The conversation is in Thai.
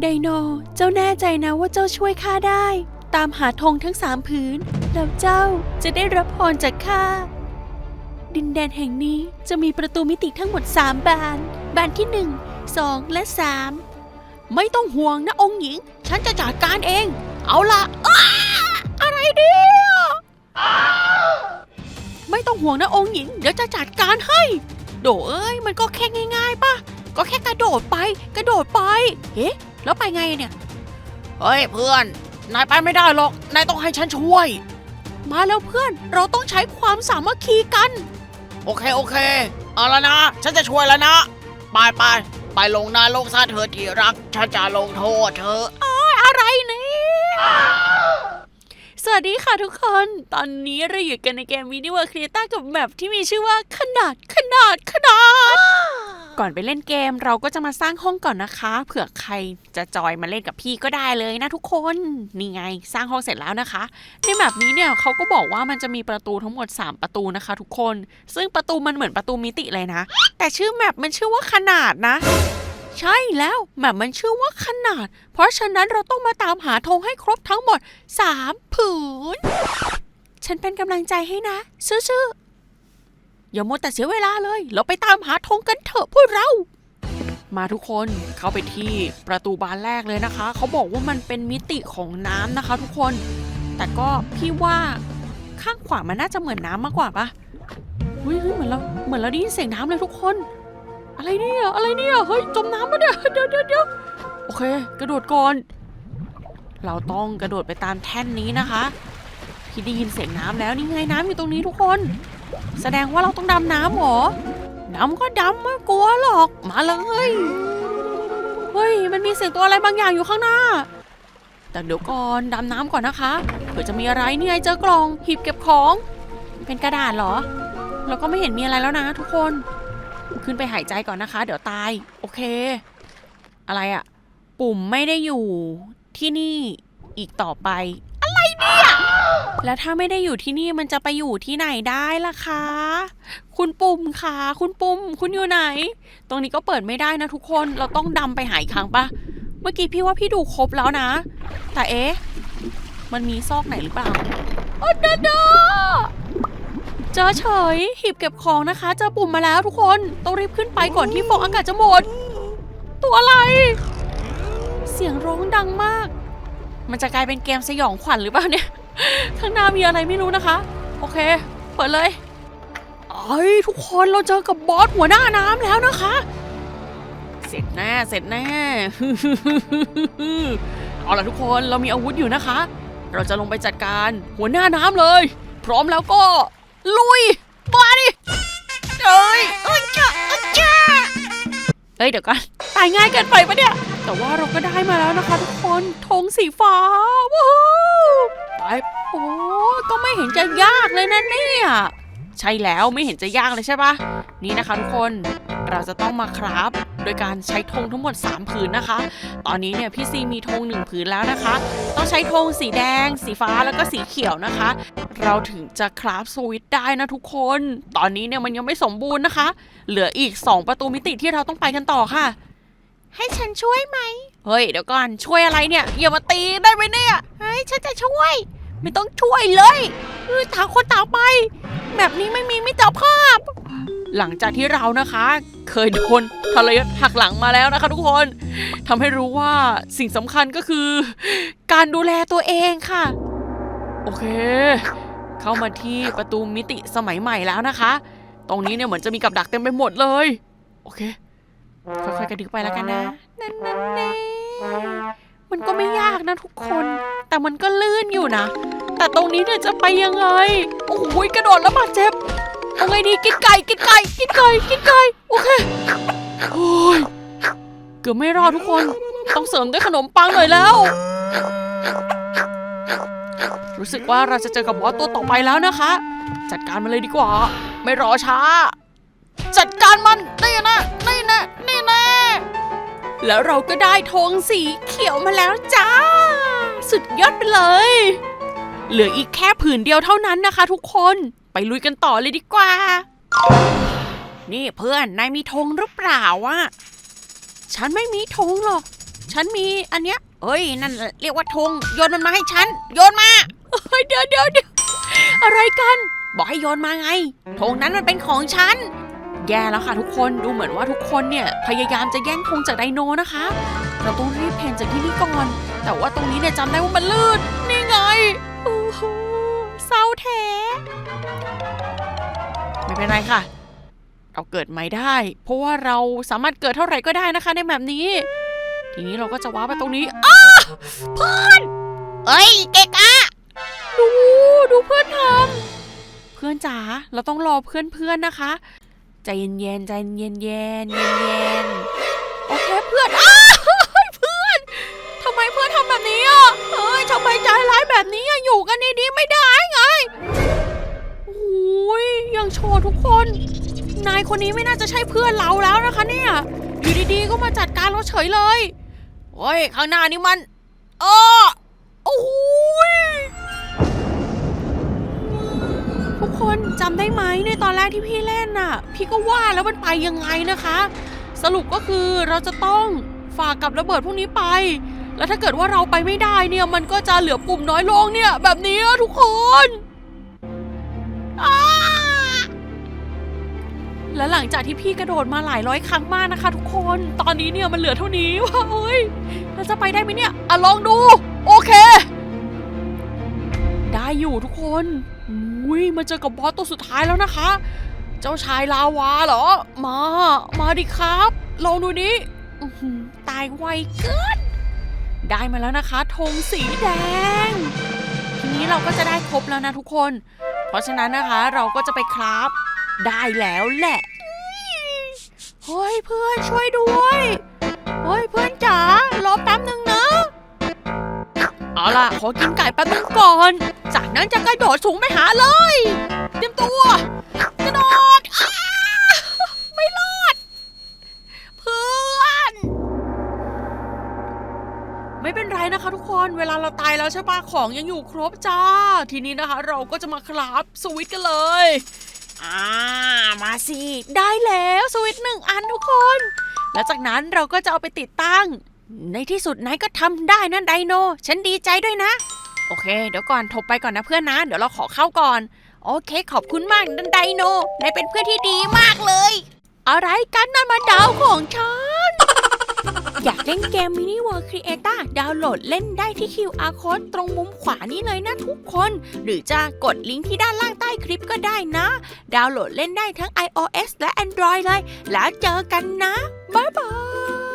ไดโน เจ้าแน่ใจนะว่าเจ้าช่วยข้าได้ ตามหาธงทั้งสามผืน แล้วเจ้าจะได้รับพรจากข้า ดินแดนแห่งนี้จะมีประตูมิติทั้งหมด3บาน บานที่1 2และ3ไม่ต้องห่วงนะองค์หญิง ฉันจะจัดการเอง เอาละอ้าอะไรเนี่ยไม่ต้องห่วงนะองค์หญิง เดี๋ยวจะจัดการให้ โดเอ้ย มันก็แค่ง่ายๆป่ะ ก็แค่กระโดดไป กระโดดไป เอ๊ะ แล้วไปไงเนี่ย เฮ้ยเพื่อน นายไปไม่ได้หรอก นายต้องให้ฉันช่วย มาแล้วเพื่อน เราต้องใช้ความสามัคคีกัน โอเคโอเค เอาละนะ ฉันจะช่วยแล้วนะ ไปไปไปลงนาลงซาเธอที่รัก ฉันจะลงโทษเธออะไรเนี่ยสวัสดีค่ะทุกคน ตอนนี้เราอยู่กันในเกม Mini World Creator กับแมปที่มีชื่อว่าขนาดขนาดขนาด ก่อนไปเล่นเกมเราก็จะมาสร้างห้องก่อนนะคะ เผื่อใครจะจอยมาเล่นกับพี่ก็ได้เลยนะทุกคนนี่ไงสร้างห้องเสร็จแล้วนะคะในแบบนี้เนี่ยเขาก็บอกว่ามันจะมีประตูทั้งหมด 3 ประตูนะคะ ทุกคน ซึ่งประตูมันเหมือนประตูมิติเลยนะ แต่ชื่อแมปมันชื่อว่าขนาดนะ ใช่แล้วแมปมันชื่อว่าขนาด เพราะฉะนั้นเราต้องมาตามหาธงให้ครบทั้งหมด 3 ผืน ฉันเป็นกำลังใจให้นะ ซื่อๆ อย่ามัวแต่เสียเวลาเลย เราไปตามหาธงกันเถอะพวกเรา มาทุกคนเข้าไปที่ประตูบานแรกเลยนะคะ เขาบอกว่ามันเป็นมิติของน้ำนะคะ ทุกคน แต่ก็พี่ว่าข้างขวามันน่าจะเหมือนน้ำมากกว่าปะเฮ้ยเหมือนเราเหมือนเราได้ยินเสียงน้ำเลยทุกคน อะไรเนี่ยอะไรเนี่ยเฮ้ยจมน้ำปะเนี่ยเดี๋ยวเดี๋ยวเดี๋ยวโอเค กระโดดก่อน เราต้องกระโดดไปตามแท่นนี้นะคะ พี่ได้ยินเสียงน้ำแล้วนี่ไงน้ำอยู่ตรงนี้ทุกคน แสดงว่าเราต้องดำน้ำเหรอน้ำก็ดำไม่กลัวหรอก มาเลย เฮ้ย มันมีเสียงตัวอะไรบางอย่างอยู่ข้างหน้า แต่เดี๋ยวก่อนดำน้ำก่อนนะคะ เผื่อจะมีอะไรเนี่ไงเจอกล่องหีบเก็บของ เป็นกระดาษเหรอ เราก็ไม่เห็นมีอะไรแล้วนะทุกคน ขึ้นไปหายใจก่อนนะคะ เดี๋ยวตาย โอเค อะไรอะปุ่มไม่ได้อยู่ที่นี่อีกต่อไป แล้วถ้าไม่ได้อยู่ที่นี่มันจะไปอยู่ที่ไหนได้ล่ะคะ คุณปุ่มคะคุณปุ่ม คุณอยู่ไหน ตรงนี้ก็เปิดไม่ได้นะทุกคน เราต้องดำไปหาอีกครั้งปะเมื่อกี้พี่ว่าพี่ดูครบแล้วนะ แต่เอ๊ะ มันมีซอกไหนหรือเปล่าโอ้ดดาเจอเฉยหีบเก็บของนะคะ เจอปุ่มมาแล้วทุกคน ต้องรีบขึ้นไปก่อนที่ฟองอากาศจะหมด ตัวอะไร เสียงร้องดังมาก มันจะกลายเป็นเกมสยองขวัญหรือเปล่าเนี่ย ข้างหน้ามีอะไรไม่รู้นะคะ โอเค เปิดเลยไอ้ยทุกคนเราเจอกับบอสหัวหน้าน้ำแล้วนะคะ เสร็จแน่เสร็จแน่เอาล่ะทุกคนเรามีอาวุธอยู่นะคะ เราจะลงไปจัดการหัวหน้าน้ำเลย พร้อมแล้วก็ ลุยมาดิเอ้ยเอ้ยจ้าเอ้ยจ้าเอ้ยเดี๋ยวก่อนตายง่ายเกินไปปะเนี่ย แต่ว่าเราก็ได้มาแล้วนะคะ ทุกคนธงสีฟ้าว้าว ไปโอ้ก็ไม่เห็นจะยากเลยนะเนี่ยใช่แล้วไม่เห็นจะยากเลยใช่ปะนี่นะคะทุกคนเราจะต้องมาคราฟโดยการใช้ธงทั้งหมด 3 ผืนนะคะ ตอนนี้เนี่ยพี่ซีมีธงหนึ่งผืนแล้วนะคะ ต้องใช้ธงสีแดง สีฟ้าแล้วก็สีเขียวนะคะ เราถึงจะคราฟสวิตได้นะทุกคน ตอนนี้เนี่ยมันยังไม่สมบูรณ์นะคะ เหลืออีก 2 ประตูมิติที่เราต้องไปกันต่อค่ะ ให้ฉันช่วยไหม เฮ้ยเดี๋ยวก่อนช่วยอะไรเนี่ยอย่ามาตีได้ไหมเนี่ยเฮ้ยฉันจะช่วย ไม่ต้องช่วยเลยเออต่างคนต่างไป แบบนี้ไม่มีมิตรภาพ หลังจากที่เรานะคะ เคยโดนทรยศหักหลังมาแล้วนะคะ ทุกคนทำให้รู้ว่าสิ่งสำคัญก็คือ การดูแลตัวเองค่ะ โอเค เข้ามาที่ประตูมิติสมัยใหม่แล้วนะคะ ตรงนี้เนี่ยเหมือนจะมีกับดักเต็มไปหมดเลย โอเค ค่อยๆกระดึกไปแล้วกันนะ นั่นนั่นแน่มันก็ไม่ยากนะทุกคน แต่มันก็ลื่นอยู่นะ แต่ตรงนี้เนี่ยจะไปยังไง โอ้โหกระโดดแล้วบาดเจ็บเอาไงดีกินไก่กินไก่กินไก่กินไก่โอเคโอ้ยเกือบไม่รอดทุกคน ต้องเสริมด้วยขนมปังหน่อยแล้ว รู้สึกว่าเราจะเจอกับบอสตัวต่อไปแล้วนะคะ จัดการมันเลยดีกว่า ไม่รอช้า จัดการมันนี่นะนี่นะนี่นะ แล้วเราก็ได้ธงสีเขียวมาแล้วจ้า สุดยอดไปเลย เหลืออีกแค่ผืนเดียวเท่านั้นนะคะทุกคนไปลุยกันต่อเลยดีกว่า นี่เพื่อนนายมีธงหรือเปล่าวะฉันไม่มีธงหรอก ฉันมีอันเนี้ยเอ้ยนั่นเรียกว่าธงโยนมันมาให้ฉัน โยนมาเฮ้ยเดี๋ยวเดี๋ยวเดี๋ยวอะไรกัน บอกให้โยนมาไงธงนั้นมันเป็นของฉัน แย่แล้วค่ะทุกคนดูเหมือนว่าทุกคนเนี่ยพยายามจะแย่งธงจากไดโนนะคะ เราต้องรีบเพนจากที่นี่ก่อน แต่ว่าตรงนี้เนี่ยจำได้ว่ามันลื่นนี่ไงโอ้โหเศร้าแท้ไม่เป็นไรค่ะ เราเกิดใหม่ได้ เพราะว่าเราสามารถเกิดเท่าไหร่ก็ได้นะคะในแบบนี้ ทีนี้เราก็จะว้าไปตรงนี้อ้าเพื่อนเอ้ยเกกะดูดูเพื่อนทำเพื่อนจ๋าเราต้องรอเพื่อนเพื่อนนะคะ ใจเย็นๆใจเย็นๆเย็นๆเย็นโอเคเพื่อนอ้าเฮ้ยเพื่อนทำไมเพื่อนทำแบบนี้อะเฮ้ยทำไมใจร้ายแบบนี้อะอยู่กันดีๆไม่ได้ไงโอ้ยยังโชว์ทุกคน นายคนนี้ไม่น่าจะใช่เพื่อนเราแล้วนะคะเนี่ยอยู่ดีๆก็มาจัดการเราเฉยเลยโอ้ยข้างหน้านี่มันเออโอ้โห คนจำได้ไหมในตอนแรกที่พี่เล่นน่ะ พี่ก็ว่าแล้วมันไปยังไงนะคะ สรุปก็คือเราจะต้องฝากกับระเบิดพวกนี้ไป แล้วถ้าเกิดว่าเราไปไม่ได้เนี่ยมันก็จะเหลือปุ่มน้อยลงเนี่ย แบบนี้ทุกคนและหลังจากที่พี่กระโดดมาหลายร้อยครั้งมากนะคะ ทุกคน ตอนนี้เนี่ยมันเหลือเท่านี้ว้าเฮ้ยเราจะไปได้ไหมเนี่ยอะลองดู โอเค อยู่ทุกคนอุ้ยมาเจอกับบอสตัวสุดท้ายแล้วนะคะ เจ้าชายลาวาเหรอ มา มาดิครับ ลองดูนี้ตายไวเกินได้มาแล้วนะคะธงสีแดง ทีนี้เราก็จะได้ครบแล้วนะทุกคน เพราะฉะนั้นนะคะเราก็จะไปคราฟได้แล้วแหละเฮ้ยเพื่อนช่วยด้วยเฮ้ยเพื่อนจ๋ารอแป๊บนึง เอาล่ะ ขอกินไก่แป๊บนึงก่อน จากนั้นจะกระโดดสูงไปหาเลย เตรียมตัว กระโดดอ้าไม่รอด เพื่อน ไม่เป็นไรนะคะทุกคน เวลาเราตายแล้วใช่ปะของยังอยู่ครบจ้า ทีนี้นะคะ เราก็จะมาคราฟสวิตกันเลย อ่า มาสิ ได้แล้วสวิตหนึ่งอันทุกคน แล้วจากนั้นเราก็จะเอาไปติดตั้ง ในที่สุดนายก็ทำได้นะไดโน ฉันดีใจด้วยนะ โอเค เดี๋ยวก่อนทบไปก่อนนะเพื่อนนะ เดี๋ยวเราขอเข้าก่อน โอเค ขอบคุณมากนันไดโน นายเป็นเพื่อนที่ดีมากเลย อะไรกันนั่นมันดาวของฉัน อยากเล่นเกม Mini World Creator ดาวน์โหลดเล่นได้ที่ QR Code ตรงมุมขวานี้เลยนะทุกคน หรือจะกดลิงก์ที่ด้านล่างใต้คลิปก็ได้นะ ดาวน์โหลดเล่นได้ทั้ง iOS และ Android เลย แล้วเจอกันนะ บ๊ายบาย